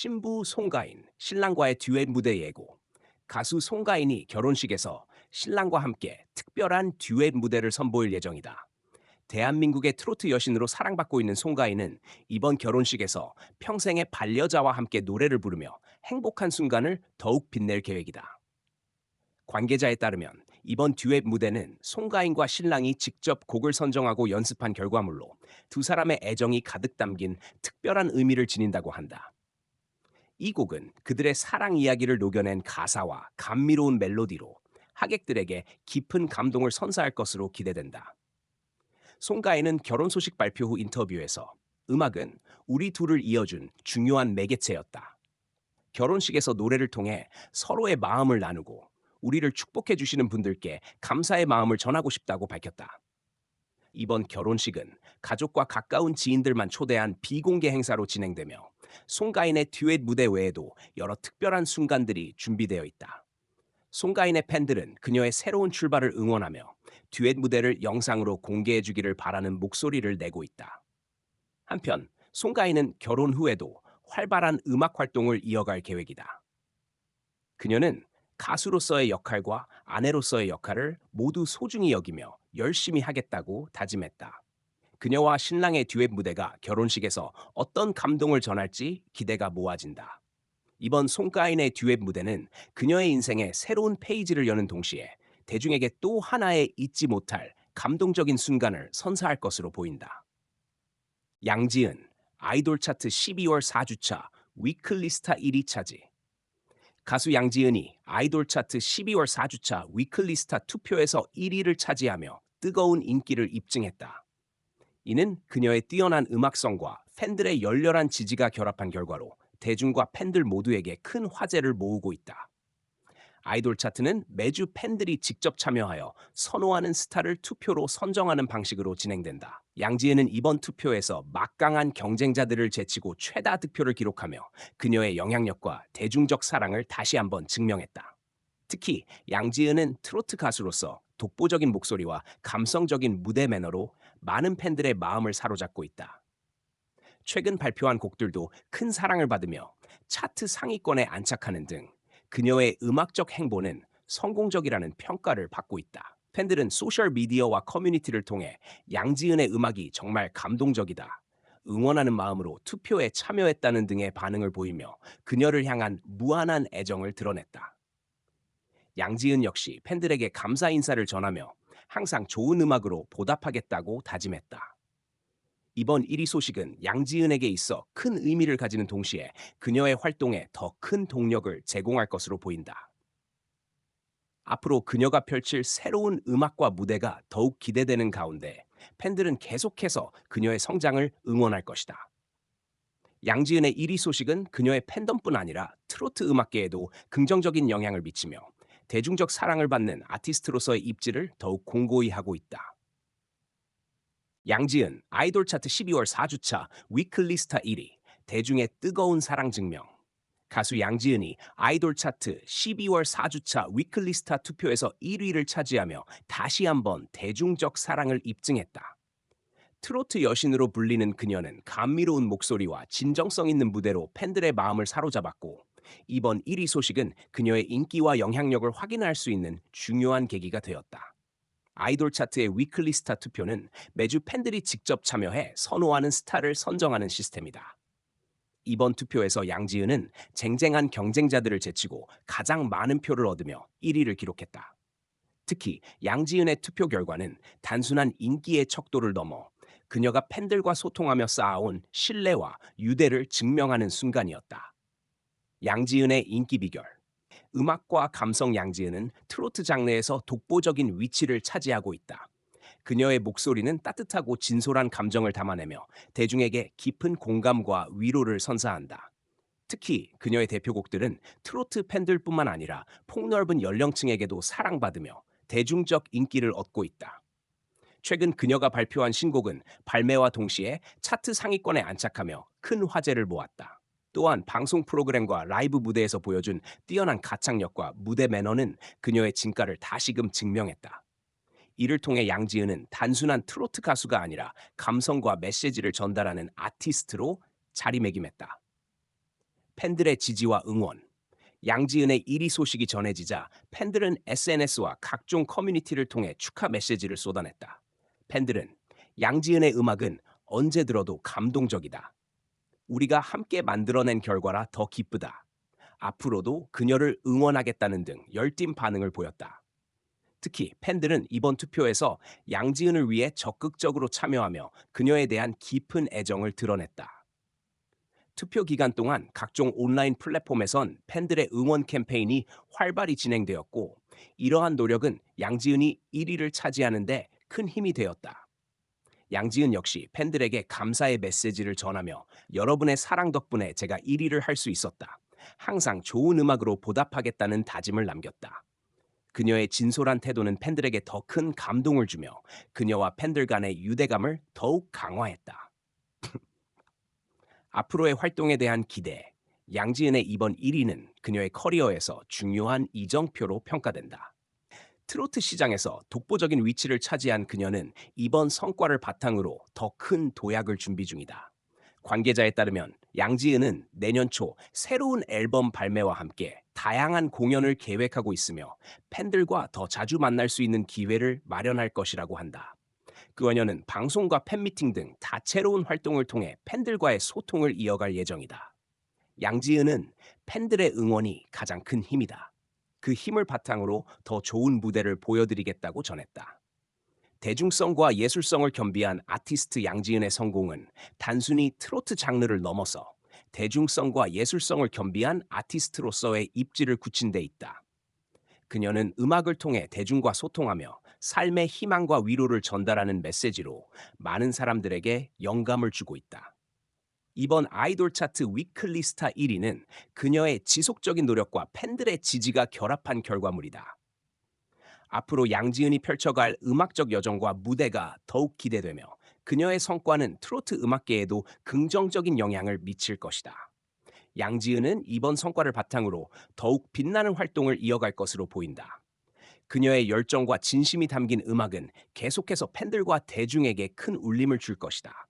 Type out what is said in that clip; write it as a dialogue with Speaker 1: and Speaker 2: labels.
Speaker 1: 신부 송가인, 신랑과의 듀엣 무대 예고. 가수 송가인이 결혼식에서 신랑과 함께 특별한 듀엣 무대를 선보일 예정이다. 대한민국의 트로트 여신으로 사랑받고 있는 송가인은 이번 결혼식에서 평생의 반려자와 함께 노래를 부르며 행복한 순간을 더욱 빛낼 계획이다. 관계자에 따르면 이번 듀엣 무대는 송가인과 신랑이 직접 곡을 선정하고 연습한 결과물로 두 사람의 애정이 가득 담긴 특별한 의미를 지닌다고 한다. 이 곡은 그들의 사랑 이야기를 녹여낸 가사와 감미로운 멜로디로 하객들에게 깊은 감동을 선사할 것으로 기대된다. 송가인은 결혼 소식 발표 후 인터뷰에서 음악은 우리 둘을 이어준 중요한 매개체였다. 결혼식에서 노래를 통해 서로의 마음을 나누고 우리를 축복해 주시는 분들께 감사의 마음을 전하고 싶다고 밝혔다. 이번 결혼식은 가족과 가까운 지인들만 초대한 비공개 행사로 진행되며 송가인의 듀엣 무대 외에도 여러 특별한 순간들이 준비되어 있다. 송가인의 팬들은 그녀의 새로운 출발을 응원하며 듀엣 무대를 영상으로 공개해 주기를 바라는 목소리를 내고 있다. 한편 송가인은 결혼 후에도 활발한 음악 활동을 이어갈 계획이다. 그녀는 가수로서의 역할과 아내로서의 역할을 모두 소중히 여기며 열심히 하겠다고 다짐했다. 그녀와 신랑의 듀엣 무대가 결혼식에서 어떤 감동을 전할지 기대가 모아진다. 이번 송가인의 듀엣 무대는 그녀의 인생의 새로운 페이지를 여는 동시에 대중에게 또 하나의 잊지 못할 감동적인 순간을 선사할 것으로 보인다. 양지은 아이돌 차트 12월 4주차 위클리 스타 1위 차지 가수 양지은이 아이돌 차트 12월 4주차 위클리 스타 투표에서 1위를 차지하며 뜨거운 인기를 입증했다. 이는 그녀의 뛰어난 음악성과 팬들의 열렬한 지지가 결합한 결과로 대중과 팬들 모두에게 큰 화제를 모으고 있다. 아이돌 차트는 매주 팬들이 직접 참여하여 선호하는 스타를 투표로 선정하는 방식으로 진행된다. 양지은은 이번 투표에서 막강한 경쟁자들을 제치고 최다 득표를 기록하며 그녀의 영향력과 대중적 사랑을 다시 한번 증명했다. 특히 양지은은 트로트 가수로서 독보적인 목소리와 감성적인 무대 매너로 많은 팬들의 마음을 사로잡고 있다. 최근 발표한 곡들도 큰 사랑을 받으며 차트 상위권에 안착하는 등 그녀의 음악적 행보는 성공적이라는 평가를 받고 있다. 팬들은 소셜 미디어와 커뮤니티를 통해 양지은의 음악이 정말 감동적이다. 응원하는 마음으로 투표에 참여했다는 등의 반응을 보이며 그녀를 향한 무한한 애정을 드러냈다. 양지은 역시 팬들에게 감사 인사를 전하며 항상 좋은 음악으로 보답하겠다고 다짐했다. 이번 1위 소식은 양지은에게 있어 큰 의미를 가지는 동시에 그녀의 활동에 더 큰 동력을 제공할 것으로 보인다. 앞으로 그녀가 펼칠 새로운 음악과 무대가 더욱 기대되는 가운데 팬들은 계속해서 그녀의 성장을 응원할 것이다. 양지은의 1위 소식은 그녀의 팬덤뿐 아니라 트로트 음악계에도 긍정적인 영향을 미치며 대중적 사랑을 받는 아티스트로서의 입지를 더욱 공고히 하고 있다. 양지은 아이돌 차트 12월 4주차 위클리 스타 1위 대중의 뜨거운 사랑 증명 가수 양지은이 아이돌 차트 12월 4주차 위클리 스타 투표에서 1위를 차지하며 다시 한번 대중적 사랑을 입증했다. 트로트 여신으로 불리는 그녀는 감미로운 목소리와 진정성 있는 무대로 팬들의 마음을 사로잡았고 이번 1위 소식은 그녀의 인기와 영향력을 확인할 수 있는 중요한 계기가 되었다. 아이돌 차트의 위클리 스타 투표는 매주 팬들이 직접 참여해 선호하는 스타를 선정하는 시스템이다. 이번 투표에서 양지은은 쟁쟁한 경쟁자들을 제치고 가장 많은 표를 얻으며 1위를 기록했다. 특히 양지은의 투표 결과는 단순한 인기의 척도를 넘어 그녀가 팬들과 소통하며 쌓아온 신뢰와 유대를 증명하는 순간이었다. 양지은의 인기 비결 음악과 감성 양지은은 트로트 장르에서 독보적인 위치를 차지하고 있다. 그녀의 목소리는 따뜻하고 진솔한 감정을 담아내며 대중에게 깊은 공감과 위로를 선사한다. 특히 그녀의 대표곡들은 트로트 팬들뿐만 아니라 폭넓은 연령층에게도 사랑받으며 대중적 인기를 얻고 있다. 최근 그녀가 발표한 신곡은 발매와 동시에 차트 상위권에 안착하며 큰 화제를 모았다. 또한 방송 프로그램과 라이브 무대에서 보여준 뛰어난 가창력과 무대 매너는 그녀의 진가를 다시금 증명했다. 이를 통해 양지은은 단순한 트로트 가수가 아니라 감성과 메시지를 전달하는 아티스트로 자리매김했다. 팬들의 지지와 응원. 양지은의 1위 소식이 전해지자 팬들은 SNS와 각종 커뮤니티를 통해 축하 메시지를 쏟아냈다. 팬들은 양지은의 음악은 언제 들어도 감동적이다. 우리가 함께 만들어낸 결과라 더 기쁘다. 앞으로도 그녀를 응원하겠다는 등 열띤 반응을 보였다. 특히 팬들은 이번 투표에서 양지은을 위해 적극적으로 참여하며 그녀에 대한 깊은 애정을 드러냈다. 투표 기간 동안 각종 온라인 플랫폼에선 팬들의 응원 캠페인이 활발히 진행되었고 이러한 노력은 양지은이 1위를 차지하는데 큰 힘이 되었다. 양지은 역시 팬들에게 감사의 메시지를 전하며 여러분의 사랑 덕분에 제가 1위를 할 수 있었다. 항상 좋은 음악으로 보답하겠다는 다짐을 남겼다. 그녀의 진솔한 태도는 팬들에게 더 큰 감동을 주며 그녀와 팬들 간의 유대감을 더욱 강화했다. 앞으로의 활동에 대한 기대. 양지은의 이번 1위는 그녀의 커리어에서 중요한 이정표로 평가된다. 트로트 시장에서 독보적인 위치를 차지한 그녀는 이번 성과를 바탕으로 더 큰 도약을 준비 중이다. 관계자에 따르면 양지은은 내년 초 새로운 앨범 발매와 함께 다양한 공연을 계획하고 있으며 팬들과 더 자주 만날 수 있는 기회를 마련할 것이라고 한다. 그녀는 방송과 팬미팅 등 다채로운 활동을 통해 팬들과의 소통을 이어갈 예정이다. 양지은은 팬들의 응원이 가장 큰 힘이다. 그 힘을 바탕으로 더 좋은 무대를 보여드리겠다고 전했다. 대중성과 예술성을 겸비한 아티스트 양지은의 성공은 단순히 트로트 장르를 넘어서 대중성과 예술성을 겸비한 아티스트로서의 입지를 굳힌 데 있다. 그녀는 음악을 통해 대중과 소통하며 삶의 희망과 위로를 전달하는 메시지로 많은 사람들에게 영감을 주고 있다. 이번 아이돌 차트 위클리 스타 1위는 그녀의 지속적인 노력과 팬들의 지지가 결합한 결과물이다. 앞으로 양지은이 펼쳐갈 음악적 여정과 무대가 더욱 기대되며 그녀의 성과는 트로트 음악계에도 긍정적인 영향을 미칠 것이다. 양지은은 이번 성과를 바탕으로 더욱 빛나는 활동을 이어갈 것으로 보인다. 그녀의 열정과 진심이 담긴 음악은 계속해서 팬들과 대중에게 큰 울림을 줄 것이다.